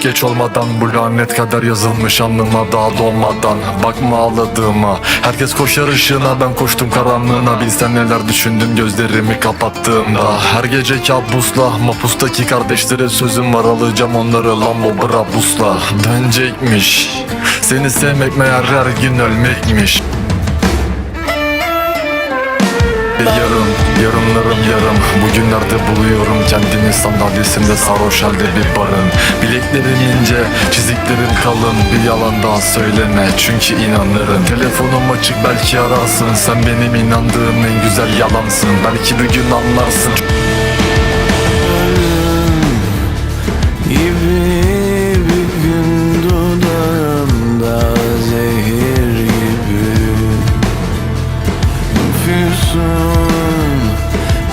Geç olmadan bu lanet kader yazılmış alnıma daha doğmadan Bakma ağladığıma. Herkes koşar ışığına ben koştum karanlığına. Bilsen neler düşündüm gözlerimi kapattığımda. Her gece kabusla mapustaki kardeşlere sözüm var. Alacağım onları Lambo Brabus'la. Dönecekmiş. Seni sevmek meğer her gün ölmekmiş Yarım, yarımlarım yarım. Bugünlerde buluyorum kendimi sandalyesinde sarhoş halde bir barın. Bileklerim ince, çiziklerim kalın. Bir yalan daha söyleme çünkü inanırım. Telefonum açık belki ararsın. Sen benim inandığım en güzel yalansın. Belki bir gün anlarsın Füsun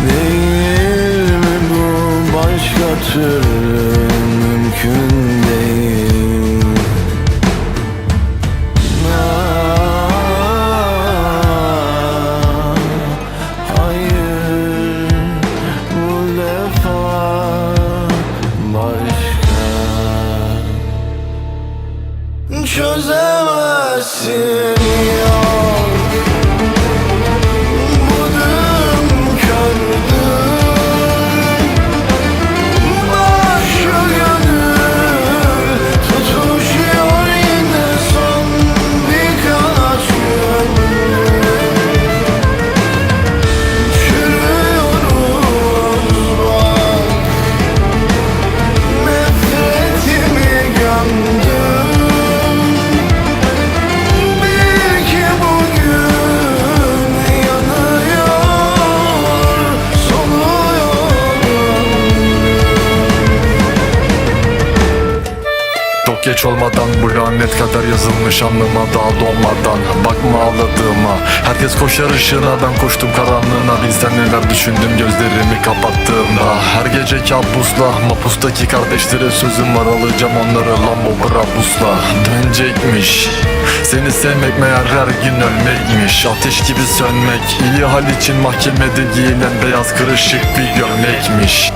değil mi bu? Başka türlü mümkün değil. Ah, Hayır bu defa başka Çözemezsin. yok geç olmadan bu lanet kader yazılmış alnıma daha doğmadan Bakma ağladığıma. Herkes koşar ışığına ben koştum karanlığına. Bilsen neler düşündüm gözlerimi kapattığımda. Her gece kabusla mapustaki kardeşlere sözüm var. Alacağım onları Lambo Brabus'la. Dönecekmiş. Seni sevmek meğer her gün ölmekmiş. Ateş gibi sönmek iyi hal için mahkemede giyilen beyaz kırışık bir gömlekmiş